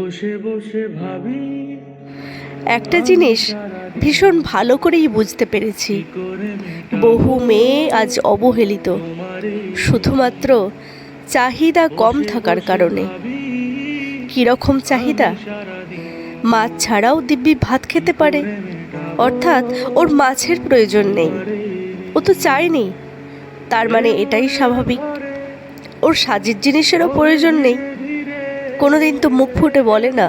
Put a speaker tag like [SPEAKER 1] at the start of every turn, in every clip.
[SPEAKER 1] বসে বসে ভাবি
[SPEAKER 2] একটা জিনিস ভীষণ ভালো করেই বুঝতে পেরেছি। বহু মেয়ে আজ অবহেলিত। শুধুমাত্র চাহিদা কম থাকার কারণে। কীরকম চাহিদা? মাছ ছাড়াও দিব্যি ভাত খেতে পারে। অর্থাৎ ওর মাছের প্রয়োজন নেই। ও তো চায়নি। তার মানে এটাই স্বাভাবিক। ওর সাজের জিনিসেরও প্রয়োজন নেই। কোনোদিন তো মুখ ফুটে বলে না।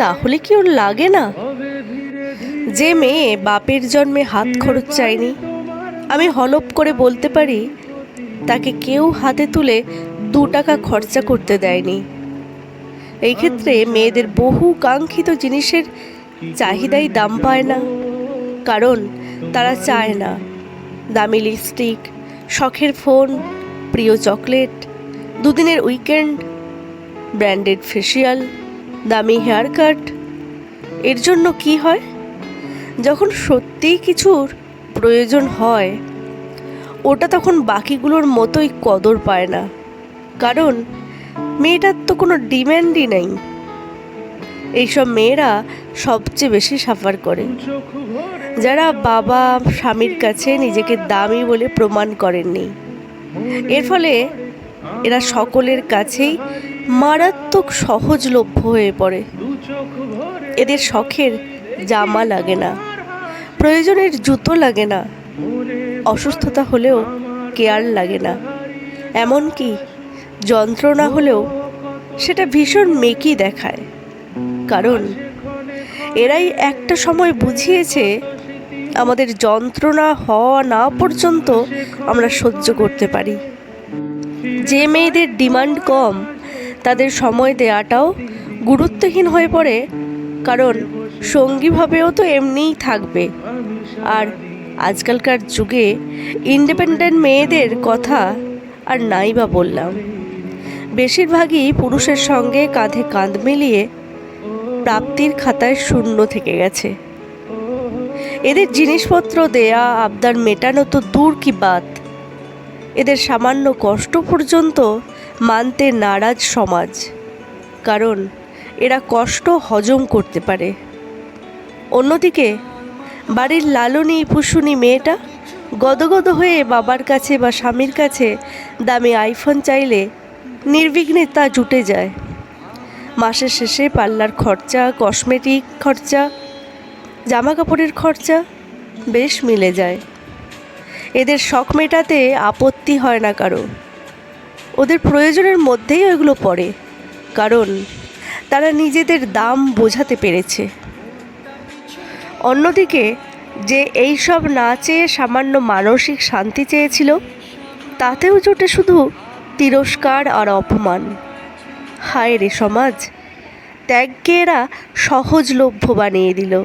[SPEAKER 2] তাহলে কি ওর লাগে না? যে মেয়ে বাপের জন্মে হাত খরচ চায়নি, আমি হলপ করে বলতে পারি, তাকে কেউ হাতে তুলে দু টাকা খরচা করতে দেয়নি। এই ক্ষেত্রে মেয়েদের বহু কাঙ্ক্ষিত জিনিসের চাহিদাই দাম পায় না, কারণ তারা চায় না। দামি লিপস্টিক, শখের ফোন, প্রিয় চকলেট, দুদিনের উইকেন্ড ব্র্যান্ডেড ফেসিয়াল, দামি হেয়ার কাট। এর জন্য কি হয়? যখন সত্যিই কিছুর প্রয়োজন হয়, ওটা তখন বাকিগুলোর মতোই কদর পায় না। কারণ মেয়েটার তো কোনো ডিম্যান্ডই নেই। এইসব মেয়েরা সবচেয়ে বেশি সাফার করে। যারা বাবা, স্বামীর কাছে নিজেকে দামি বলে প্রমাণ করেননি। এর ফলে এরা সকলের কাছেই মারাত্মক সহজলভ্য হয়ে পড়ে। এদের শখের জামা লাগে না, প্রয়োজনের জুতো লাগে না, অসুস্থতা হলেও কেয়ার লাগে না। এমনকি যন্ত্রণা হলেও সেটা ভীষণ মেকি দেখায়। কারণ এরাই একটা সময় বুঝিয়েছে, আমাদের যন্ত্রণা হওয়া না পর্যন্ত আমরা সহ্য করতে পারি। যে মেয়েদের ডিমান্ড কম তাদের সময় দেওয়াটাও গুরুত্বহীন হয়ে পড়ে, কারণ সঙ্গীভাবেও তো এমনিই থাকবে। আর আজকালকার যুগে ইন্ডিপেন্ডেন্ট মেয়েদের কথা আর নাই বা বললাম। বেশিরভাগই পুরুষের সঙ্গে কাঁধে কাঁধ মিলিয়ে প্রাপ্তির খাতায় শূন্য থেকে গেছে। এদের জিনিসপত্র দেয়া, আবদার মেটানো তো দূর কি বাত। এদের সামান্য কষ্ট পর্যন্ত মানতে নারাজ সমাজ। কারণ এরা কষ্ট হজম করতে পারে। অন্যদিকে, বাড়ির লালনী পুষুনি মেয়েটা গদগদ হয়ে বাবার কাছে বা স্বামীর কাছে দামি আইফোন চাইলে নির্বিঘ্নে তা জুটে যায়। মাসের শেষে পাল্লার খরচা, কসমেটিক খরচা জামা কাপড়ের খরচা বেশ মিলে যায়। এদের শখ মেটাতে আপত্তি হয় না কারও। ওদের প্রয়োজনের মধ্যেই ওইগুলো পড়ে। কারণ তারা নিজেদের দাম বোঝাতে পেরেছে। অন্যদিকে, যে এই সব না চেয়ে সামান্য মানসিক শান্তি চেয়েছিল, তাতেও জোটে শুধু তিরস্কার আর অপমান। হায় রে সমাজ, ত্যাগকে এরা সহজলভ্য বানিয়ে দিল।